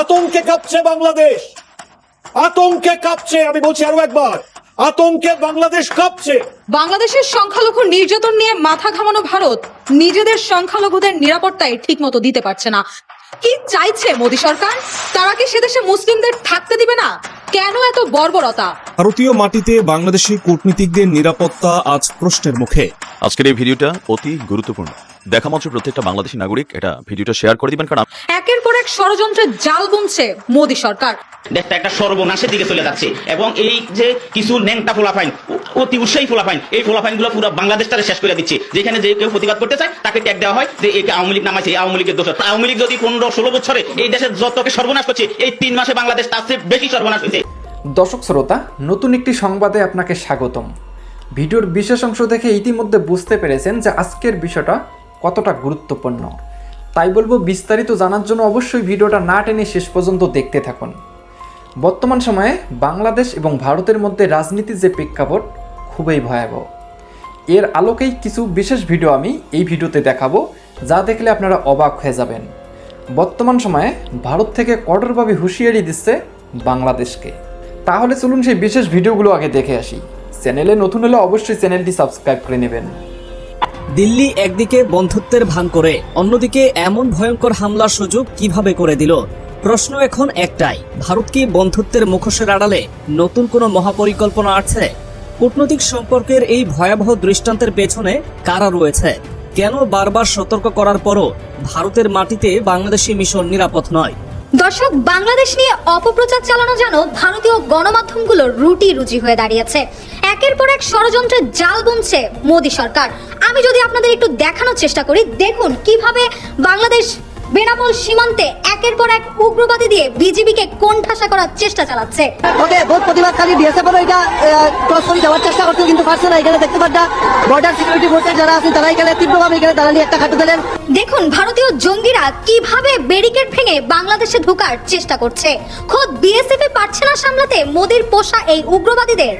আতঙ্কে কাঁপছে বাংলাদেশ। আতঙ্কে কাঁপছে আমি বলছি আরও একবার। আতঙ্কে বাংলাদেশ কাঁপছে। বাংলাদেশের সংখ্যালঘু নির্যাতন নিয়ে মাথা ঘামানো ভারত নিজেদের সংখ্যালঘুদের নিরাপত্তায় ঠিকমতো দিতে পারছে না। কি চাইছে মোদী সরকার? তারা কি সেদেশে মুসলিমদের থাকতে দিবে না? কেন এত বর্বরতা? ভারতীয় মাটিতে বাংলাদেশি কূটনীতিকদের নিরাপত্তা আজ প্রশ্নের মুখে। আজকের এই ভিডিওটা অতি গুরুত্বপূর্ণ। দেখা মাত্র প্রত্যেকটা বাংলাদেশি নাগরিক এটা ভিডিওটা শেয়ার করে দিবেন কারণ একের পর এক ষড়যন্ত্রের জাল বুনছে মোদী সরকার। দেশটা একটা সর্বনাশের দিকে চলে যাচ্ছে এবং এই যে কিছু ন্যাংটা ফোলাফাইন অতি উৎসাহী ফোলাফাইন এই ফোলাফাইনগুলো পুরো বাংলাদেশটারে শেষ করে দিচ্ছে। যেখানে যে কেউ প্রতিবাদ করতে চায় তাকে ট্যাগ দেওয়া হয় যে একে আওয়ামী লীগ নামাইছে আওয়ামী লীগের দোষ। আওয়ামী লীগ যদি পনেরো ষোলো বছরে এই দেশের যতকে সর্বনাশ করছে এই তিন মাসে বাংলাদেশ তার চেয়ে বেশি সর্বনাশ হয়েছে। দর্শক শ্রোতা নতুন একটি সংবাদে আপনাকে স্বাগতম। ভিডিওর বিশেষ অংশ দেখে ইতিমধ্যে বুঝতে পেরেছেন যে আজকের বিষয়টা কতটা গুরুত্বপূর্ণ? তাই বলব বিস্তারিত জানার জন্য অবশ্যই ভিডিওটা না টেনে শেষ পর্যন্ত দেখতে থাকুন। বর্তমান সময়ে বাংলাদেশ এবং ভারতের মধ্যে রাজনীতির যে প্রেক্ষাপট খুবই ভয়াবহ। এর আলোকেই কিছু বিশেষ ভিডিও আমি এই ভিডিওতে দেখাবো, যা দেখলে আপনারা অবাক হয়ে যাবেন। বর্তমান সময়ে ভারত থেকে কঠোরভাবে হুঁশিয়ারি দিচ্ছে বাংলাদেশকে। তাহলে চলুন সেই বিশেষ ভিডিওগুলো আগে দেখে আসি। চ্যানেলে নতুন হলে অবশ্যই চ্যানেলটি সাবস্ক্রাইব করে নেবেন। দিল্লি একদিকে বন্ধুত্বের ভান করে, অন্যদিকে এমন ভয়ঙ্কর হামলার সুযোগ কীভাবে করে দিল? প্রশ্ন এখন একটাই, ভারত কি বন্ধুত্বের মুখোশের আড়ালে নতুন কোনো মহাপরিকল্পনা আছে কূটনৈতিক সম্পর্কের এই ভয়াবহ দৃষ্টান্তের পেছনে কারা রয়েছে? কেন বারবার সতর্ক করার পরও ভারতের মাটিতে বাংলাদেশি মিশন নিরাপদ নয়? দর্শক, বাংলাদেশ নিয়ে অপপ্রচার চালানো যেন ভারতীয় গণমাধ্যমগুলোর রুটি রুচি হয়ে দাঁড়িয়েছে। একের পর এক ষড়যন্ত্রের জাল বুনছে মোদী সরকার। আমি যদি আপনাদের একটু দেখানোর চেষ্টা করি, দেখুন কীভাবে বাংলাদেশ বেনাপোল সীমান্তে একের পর এক উগ্রবাদী দিয়ে বিজিবিকে কোণঠাসা করার চেষ্টা চালাচ্ছে। ওকে বহুত প্রতিবাদকারী বিএসএফ এটা ক্রস করে যাওয়ার চেষ্টা করছে কিন্তু পারছে না এখানে দেখতে পাচ্ছা বর্ডার সিকিউরিটি ফোর্সের যারা আছেন তারা এখানে তীব্রভাবে এখানে দাঁড়ালি একটা খাটে দিলেন দেখুন ভারতীয় জঙ্গিরা কীভাবে ব্যারিকেড ভেঙে বাংলাদেশে ঢোকার চেষ্টা করছে। খোদ বিএসএফ এ পারছে না সামলাতে মোদির পোষা এই উগ্রবাদীদের।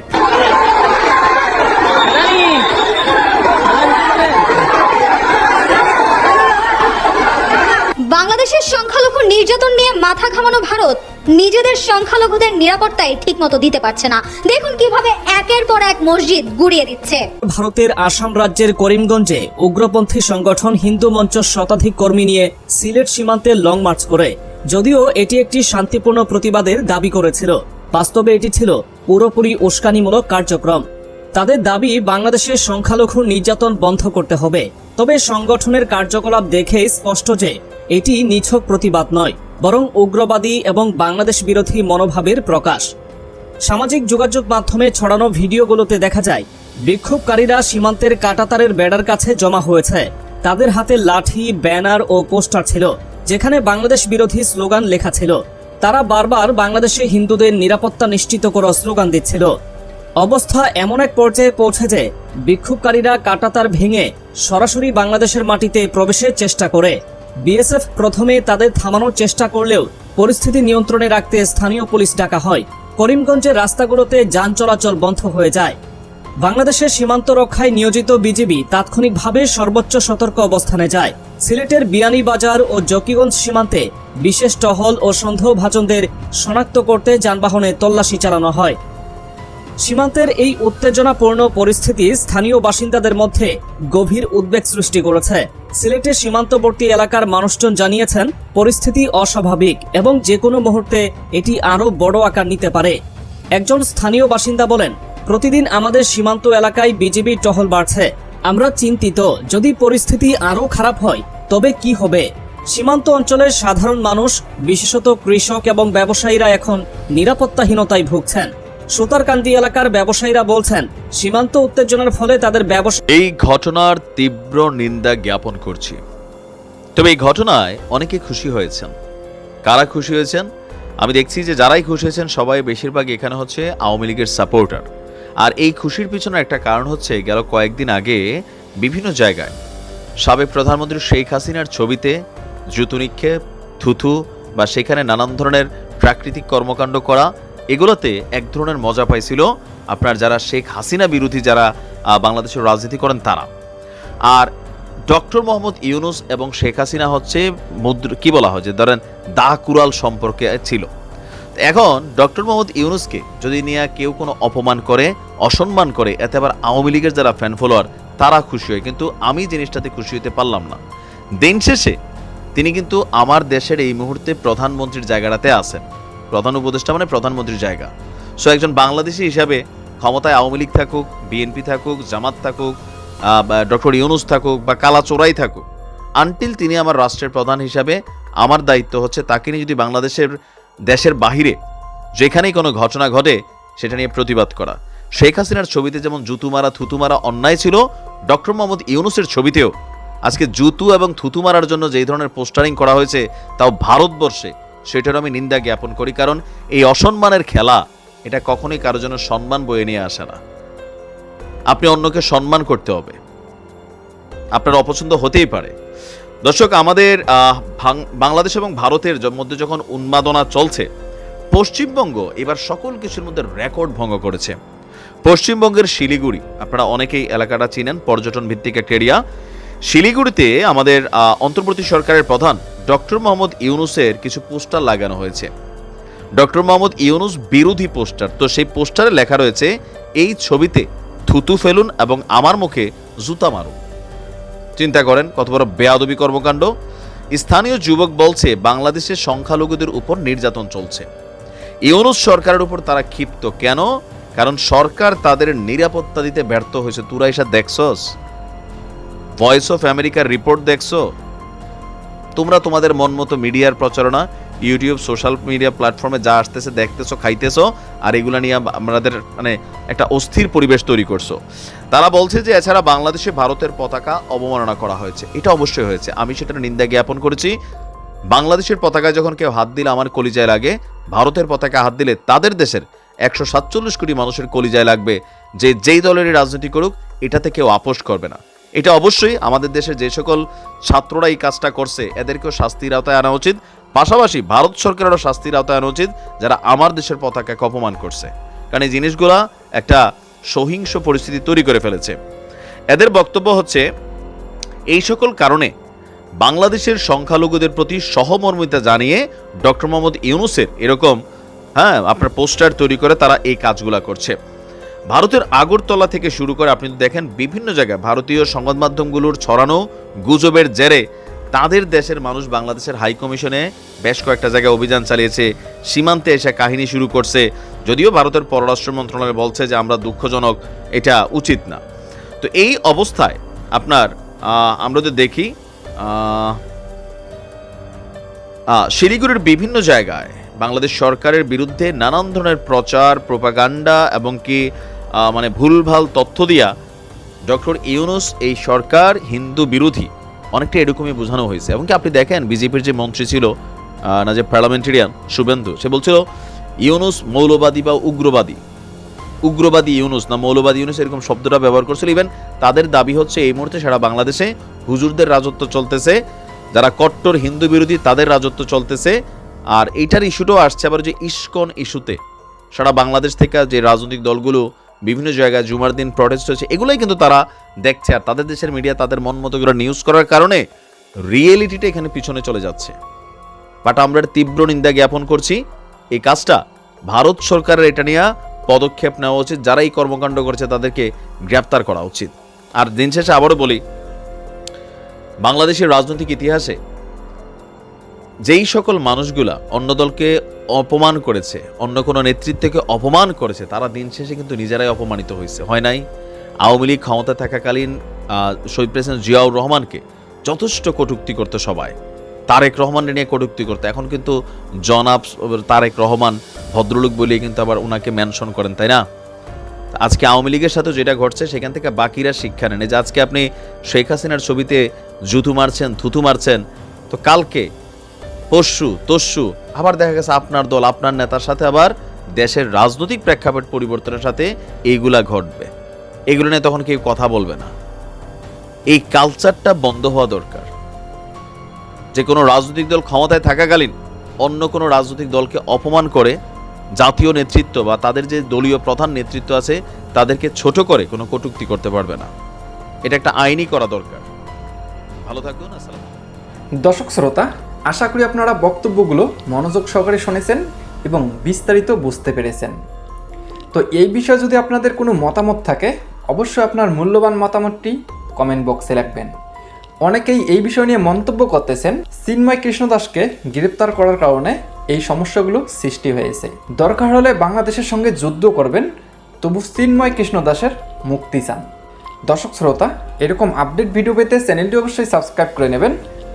বাংলাদেশের সংখ্যালঘু নির্যাতন নিয়ে মাথা ঘামানো ভারত নিজেদের সংখ্যালঘুদের নিরাপত্তায় ঠিকমতো দিতে পারছে না। দেখুন কীভাবে একের পর এক মসজিদ গুড়িয়ে দিচ্ছে। ভারতের আসাম রাজ্যের করিমগঞ্জে উগ্রপন্থী সংগঠন হিন্দু মঞ্চ শতাধিক কর্মী নিয়ে সিলেট সীমান্তে লং মার্চ করে। যদিও এটি একটি শান্তিপূর্ণ প্রতিবাদের দাবি করেছিল। বাস্তবে এটি ছিল পুরোপুরি উস্কানিমূলক কার্যক্রম। তাদের দাবি, বাংলাদেশের সংখ্যালঘু নির্যাতন বন্ধ করতে হবে। তবে সংগঠনের কার্যকলাপ দেখে স্পষ্ট যে এটি নিছক প্রতিবাদ নয়, বরং উগ্রবাদী এবং বাংলাদেশ বিরোধী মনোভাবের প্রকাশ। সামাজিক যোগাযোগ মাধ্যমে ছড়ানো ভিডিওগুলোতে দেখা যায়, বিক্ষোভকারীরা সীমান্তের কাটাতারের বেড়ার কাছে জমা হয়েছে। তাদের হাতে লাঠি, ব্যানার ও পোস্টার ছিল, যেখানে বাংলাদেশ বিরোধী স্লোগান লেখা ছিল। তারা বারবার বাংলাদেশে হিন্দুদের নিরাপত্তা নিশ্চিত করার স্লোগান দিচ্ছিল। অবস্থা এমন এক পর্যায়ে পৌঁছে যে বিক্ষোভকারীরা কাটাতার ভেঙে সরাসরি বাংলাদেশের মাটিতে প্রবেশের চেষ্টা করে। বিএসএফ প্রথমে তাদের থামানোর চেষ্টা করলেও পরিস্থিতি নিয়ন্ত্রণে রাখতে স্থানীয় পুলিশ ডাকা হয়। করিমগঞ্জের রাস্তাগুলোতে যান চলাচল বন্ধ হয়ে যায়। বাংলাদেশের সীমান্ত রক্ষায় নিয়োজিত বিজিবি তাৎক্ষণিকভাবে সর্বোচ্চ সতর্ক অবস্থানে যায়। সিলেটের বিয়ানীবাজার ও জকিগঞ্জ সীমান্তে বিশেষ টহল ও সন্দেহভাজনদের শনাক্ত করতে যানবাহনে তল্লাশি চালানো হয়। সীমান্তের এই উত্তেজনাপূর্ণ পরিস্থিতি স্থানীয় বাসিন্দাদের মধ্যে গভীর উদ্বেগ সৃষ্টি করেছে। সিলেটের সীমান্তবর্তী এলাকার মানুষজন জানিয়েছেন, পরিস্থিতি অস্বাভাবিক এবং যে কোনো মুহূর্তে এটি আরও বড় আকার নিতে পারে। একজন স্থানীয় বাসিন্দা বলেন, প্রতিদিন আমাদের সীমান্ত এলাকায় বিজিবি টহল বাড়ছে। আমরা চিন্তিত, যদি পরিস্থিতি আরও খারাপ হয়, তবে কি হবে? সীমান্ত অঞ্চলের সাধারণ মানুষ, বিশেষত কৃষক এবং ব্যবসায়ীরা এখন নিরাপত্তাহীনতায় ভুগছেন। সুতারকান্দি এলাকার ব্যবসায়ীরা বলছেন, সীমান্ত উত্তেজনার ফলে তাদের ব্যবসা এই ঘটনার তীব্র নিন্দা জ্ঞাপন করছি। তবে এই ঘটনায় অনেকে খুশি হয়েছেন। কারা খুশি হয়েছেন? আমি দেখছি যে যারাই খুশি হয়েছেন, সবাই বেশিরভাগ এখানে হচ্ছে আওয়ামী লীগের সাপোর্টার। আর এই খুশির পিছনে একটা কারণ হচ্ছে, গেল কয়েকদিন আগে বিভিন্ন জায়গায় সাবেক প্রধানমন্ত্রী শেখ হাসিনার ছবিতে জুতু নিক্ষেপ, থুথু বা সেখানে নানান ধরনের প্রাকৃতিক কর্মকাণ্ড করা এগুলোতে এক ধরনের মজা পাইছিল আপনার যারা শেখ হাসিনা বিরোধী যারা বাংলাদেশের রাজনীতি করেন তারা। আর ডক্টর মোহাম্মদ ইউনুস এবং শেখ হাসিনা হচ্ছে মুদ্র, কি বলা হয় যে ধরেন দা কুরাল সম্পর্কে ছিল। এখন ডক্টর মোহাম্মদ ইউনুসকে যদি নিয়ে কেউ কোনো অপমান করে, অসম্মান করে, এতে আবার আওয়ামী লীগের যারা ফ্যান ফলোয়ার তারা খুশি হয়। কিন্তু আমি জিনিসটাতে খুশি হতে পারলাম না। দিন শেষে তিনি কিন্তু আমার দেশের এই মুহূর্তে প্রধানমন্ত্রীর জায়গাটাতে আছেন। প্রধান উপদেষ্টা মানে প্রধানমন্ত্রীর জায়গা। সো একজন বাংলাদেশি হিসাবে ক্ষমতায় আওয়ামী লীগ থাকুক বিএনপি থাকুক, জামাত থাকুক ডক্টর ইউনুস থাকুক, বা কালাচোরাই থাকুক আনটিল তিনি আমার রাষ্ট্রের প্রধান হিসাবে আমার দায়িত্ব হচ্ছে তাকে নিয়ে যদি বাংলাদেশের দেশের বাহিরে যেখানেই কোনো ঘটনা ঘটে সেটা নিয়ে প্রতিবাদ করা। শেখ হাসিনার ছবিতে যেমন জুতু মারা থুতু মারা অন্যায় ছিল, ডক্টর মোহাম্মদ ইউনুসের ছবিতেও আজকে জুতু এবং থুতু মারার জন্য যেই ধরনের পোস্টারিং করা হয়েছে, তাও ভারতবর্ষে সেটার আমি নিন্দা জ্ঞাপন করি, কারণ এই অসম্মানের খেলা, এটা কখনোই কারোর জন্য সম্মান বয়ে নিয়ে আসে না। আপনি অন্যকে সম্মান করতে হবে। আপনার অপছন্দ হতেই পারে। দর্শক, আমাদের বাংলাদেশ এবং ভারতের মধ্যে যখন উন্মাদনা চলছে, পশ্চিমবঙ্গ এবার সকল কিছুর মধ্যে রেকর্ড ভঙ্গ করেছে। পশ্চিমবঙ্গের শিলিগুড়ি, আপনারা অনেকেই এলাকাটা চিনেন পর্যটন ভিত্তিক একটা এরিয়া শিলিগুড়িতে আমাদের অন্তর্বর্তী সরকারের প্রধান ডক্টর মোহাম্মদ ইউনুসের কিছু পোস্টার লাগানো হয়েছে। ডক্টর মোহাম্মদ ইউনুস বিরোধী পোস্টার। তো সেই পোস্টারে লেখা রয়েছে, এই ছবিতে থুতু ফেলুন এবং আমার মুখে জুতা মারুন। চিন্তা করেন, কত বড় বেয়াদবি কর্মকাণ্ড। স্থানীয় যুবক বলছে বাংলাদেশের সংখ্যালঘুদের উপর নির্যাতন চলছে। ইউনুস সরকারের উপর তারা ক্ষিপ্ত। কেন? কারণ সরকার তাদের নিরাপত্তা দিতে ব্যর্থ হয়েছে। তুরা এসা দেখছস? ভয়েস অফ আমেরিকার রিপোর্ট দেখছ? তোমরা তোমাদের মন মতো মিডিয়ার প্রচারণা ইউটিউব সোশ্যাল মিডিয়া প্ল্যাটফর্মে যা আসতেছে, দেখতেছো, খাইতেছো, আর এগুলো নিয়ে আমাদের মানে একটা অস্থির পরিবেশ তৈরি করছ। তারা বলছে যে, এছাড়া বাংলাদেশে ভারতের পতাকা অবমাননা করা হয়েছে। এটা অবশ্যই হয়েছে। আমি সেটার নিন্দা জ্ঞাপন করেছি। বাংলাদেশের পতাকায় যখন কেউ হাত দিলে আমার কলিজায় লাগে, ভারতের পতাকা হাত দিলে তাদের দেশের একশো সাতচল্লিশ কোটি মানুষের কলিজায় লাগবে যে যেই দলেরই রাজনীতি করুক, এটাতে কেউ আপোষ করবে না। এটা অবশ্যই আমাদের দেশের যে সকল ছাত্ররা এই কাজটা করছে, এদেরকেও শাস্তির আওতায় আনা উচিত। পাশাপাশি ভারত সরকারেরও শাস্তির আওতায় আনা উচিত, যারা আমার দেশের পতাকাকে অপমান করছে। কারণ এই জিনিসগুলা একটা সহিংস পরিস্থিতি তৈরি করে ফেলেছে। এদের বক্তব্য হচ্ছে, এই সকল কারণে বাংলাদেশের সংখ্যালঘুদের প্রতি সহমর্মিতা জানিয়ে ডক্টর মোহাম্মদ ইউনুসের এরকম হ্যাঁ আপনার পোস্টার তৈরি করে তারা এই কাজগুলা করছে। ভারতের আগরতলা থেকে শুরু করে আপনি দেখেন বিভিন্ন জায়গায় ভারতীয় সংবাদ মাধ্যমগুলোর ছড়ানো গুজবের জেরে তাদের দেশের মানুষ বাংলাদেশের হাই কমিশনে বেশ কয়েকটা জায়গায় অভিযান চালিয়েছে, সীমান্তে এসে কাহিনী শুরু করছে। যদিও ভারতের পররাষ্ট্র মন্ত্রণালয় বলছে যে আমরা দুঃখজনক, এটা উচিত না। তো এই অবস্থায় আপনার আমরা যদি দেখি শিলিগুড়ির বিভিন্ন জায়গায় বাংলাদেশ সরকারের বিরুদ্ধে নানান ধরনের প্রচার, প্রোপাগান্ডা এবং কি মানে ভুলভাল তথ্য দিয়া ডক্টর ইউনুস এই সরকার হিন্দু বিরোধী। অনেকটা এরকমই বোঝানো হয়েছে। এবং কি আপনি দেখেন, বিজেপির যে মন্ত্রী ছিল না যে পার্লামেন্টেরিয়ান শুভেন্দু, সে বলছিল, ইউনুস মৌলবাদী বা উগ্রবাদী। উগ্রবাদী ইউনুস না মৌলবাদী ইউনুস এরকম শব্দটা ব্যবহার করছিল। ইভেন তাদের দাবি হচ্ছে, এই মুহূর্তে সারা বাংলাদেশে হুজুরদের রাজত্ব চলতেছে, যারা কট্টর হিন্দু বিরোধী, তাদের রাজত্ব চলতেছে। আর এইটার ইস্যুটাও আসছে আবার যে ইস্কন ইস্যুতে সারা বাংলাদেশ থেকে যে রাজনৈতিক দলগুলো বিভিন্ন জায়গায় জুমার দিন প্রটেস্ট হচ্ছে এগুলোই কিন্তু তারা দেখছে আর তাদের দেশের মিডিয়া তাদের মন মতো করে নিউজ করার কারণে রিয়েলিটিটা এখানে পিছনে চলে যাচ্ছে। বাট আমরা তীব্র নিন্দা জ্ঞাপন করছি, এই কাজটা ভারত সরকারের এটা নিয়ে পদক্ষেপ নেওয়া উচিত, যারা এই কর্মকাণ্ড করেছে তাদেরকে গ্রেপ্তার করা উচিত। আর দিন শেষে আবারও বলি, বাংলাদেশের রাজনৈতিক ইতিহাসে যেই সকল মানুষগুলা অন্য দলকে অপমান করেছে, অন্য কোনো নেতৃত্বকে অপমান করেছে, তারা দিন শেষে কিন্তু নিজেরাই অপমানিত হয়েছে, হয় নাই? আওয়ামী লীগ ক্ষমতা থাকাকালীন শহীদ প্রেসিডেন্ট জিয়াউর রহমানকে যথেষ্ট কটূক্তি করতো সবাই। তারেক রহমানকে নিয়ে কটূক্তি করতো। এখন কিন্তু জনাব তারেক রহমান ভদ্রলোক বলে কিন্তু আবার ওনাকে মেনশন করেন, তাই না? আজকে আওয়ামী লীগের সাথে যেটা ঘটছে, সেখান থেকে বাকিরা শিক্ষা নেন। যে আজকে আপনি শেখ হাসিনার ছবিতে জুতু মারছেন, থুতু মারছেন, তো কালকে পরশু তস্যু। আবার দেখা গেছে আপনার দল, আপনার নেতার সাথে আবার দেশের রাজনৈতিক প্রেক্ষাপট পরিবর্তনের সাথে এইগুলা ঘটবে। এগুলো নিয়ে তখন কেউ কথা বলবে না। এই কালচারটা বন্ধ হওয়া দরকার। যে কোনো রাজনৈতিক দল ক্ষমতায় থাকাকালীন অন্য কোনো রাজনৈতিক দলকে অপমান করে জাতীয় নেতৃত্ব বা তাদের যে দলীয় প্রধান নেতৃত্ব আছে, তাদেরকে ছোট করে কোনো কটূক্তি করতে পারবে না। এটা একটা আইনি করা দরকার। ভালো থাকুন আসসালাম দর্শক, শ্রোতা আশা করি আপনারা বক্তব্যগুলো মনোযোগ সহকারে শুনেছেন এবং বিস্তারিত বুঝতে পেরেছেন। তো এই বিষয়ে যদি আপনাদের কোনো মতামত থাকে, অবশ্যই আপনার মূল্যবান মতামতটি কমেন্ট বক্সে রাখবেন। অনেকেই এই বিষয় নিয়ে মন্তব্য করতেছেন, চিন্ময় কৃষ্ণদাসকে গ্রেপ্তার করার কারণে এই সমস্যাগুলো সৃষ্টি হয়েছে। দরকার হলে বাংলাদেশের সঙ্গে যুদ্ধ করবেন, তবু চিন্ময় কৃষ্ণদাসের মুক্তি চান। দর্শক শ্রোতা, এরকম আপডেট ভিডিও পেতে চ্যানেলটি অবশ্যই সাবস্ক্রাইব করে নেবেন।